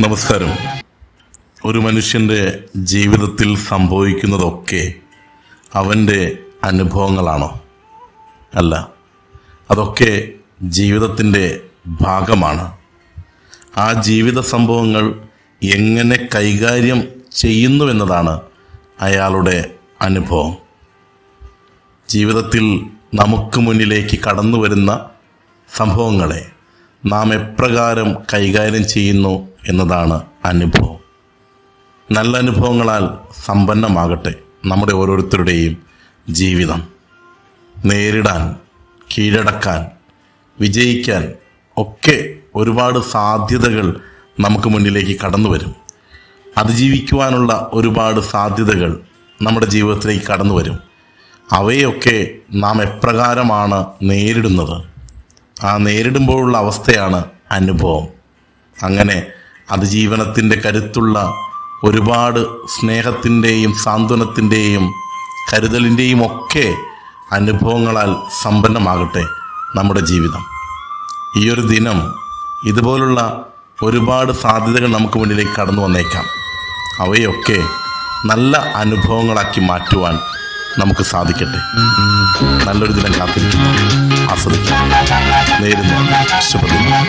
നമസ്കാരം. ഒരു മനുഷ്യന്റെ ജീവിതത്തിൽ സംഭവിക്കുന്നതൊക്കെ അവന്റെ അനുഭവങ്ങളാണോ? അല്ല. അതൊക്കെ ജീവിതത്തിന്റെ ഭാഗമാണ്. ആ ജീവിത സംഭവങ്ങൾ എങ്ങനെ കൈകാര്യം ചെയ്യുന്നുവെന്നതാണ് അയാളുടെ അനുഭവം. ജീവിതത്തിൽ നമുക്ക് മുന്നിലേക്ക് കടന്നു വരുന്ന സംഭവങ്ങളെ നാം എപ്രകാരം കൈകാര്യം ചെയ്യുന്നു എന്നതാണ് അനുഭവം. നല്ല അനുഭവങ്ങളാൽ സമ്പന്നമാകട്ടെ നമ്മുടെ ഓരോരുത്തരുടെയും ജീവിതം. നേരിടാൻ കീഴടക്കാൻ വിജയിക്കാൻ ഒക്കെ ഒരുപാട് സാധ്യതകൾ നമുക്ക് മുന്നിലേക്ക് കടന്നു വരും. അതിജീവിക്കുവാനുള്ള ഒരുപാട് സാധ്യതകൾ നമ്മുടെ ജീവിതത്തിലേക്ക് കടന്നു വരും. അവയൊക്കെ നാം എപ്രകാരമാണ് നേരിടുന്നത്? ആ നേരിടുമ്പോഴുള്ള അവസ്ഥയാണ് അനുഭവം. അങ്ങനെ അതിജീവനത്തിന്റെ കരുത്തുള്ള ഒരുപാട് സ്നേഹത്തിന്റെയും സാന്ത്വനത്തിന്റെയും കരുതലിന്റെയും ഒക്കെ അനുഭവങ്ങളാൽ സമ്പന്നമാകട്ടെ നമ്മുടെ ജീവിതം. ഈ ഒരു ദിനം ഇതുപോലുള്ള ഒരുപാട് സാധ്യതകൾ നമുക്ക് മുന്നിലേക്ക് കടന്നു വന്നേക്കാം. അവയൊക്കെ നല്ല അനുഭവങ്ങളാക്കി മാറ്റുവാൻ നമുക്ക് സാധിക്കട്ടെ. നല്ലൊരു ദിനം കാത്തിരിക്കുന്നു. ആസ്വദിക്കാം. നേരുന്നു ശുഭദിനം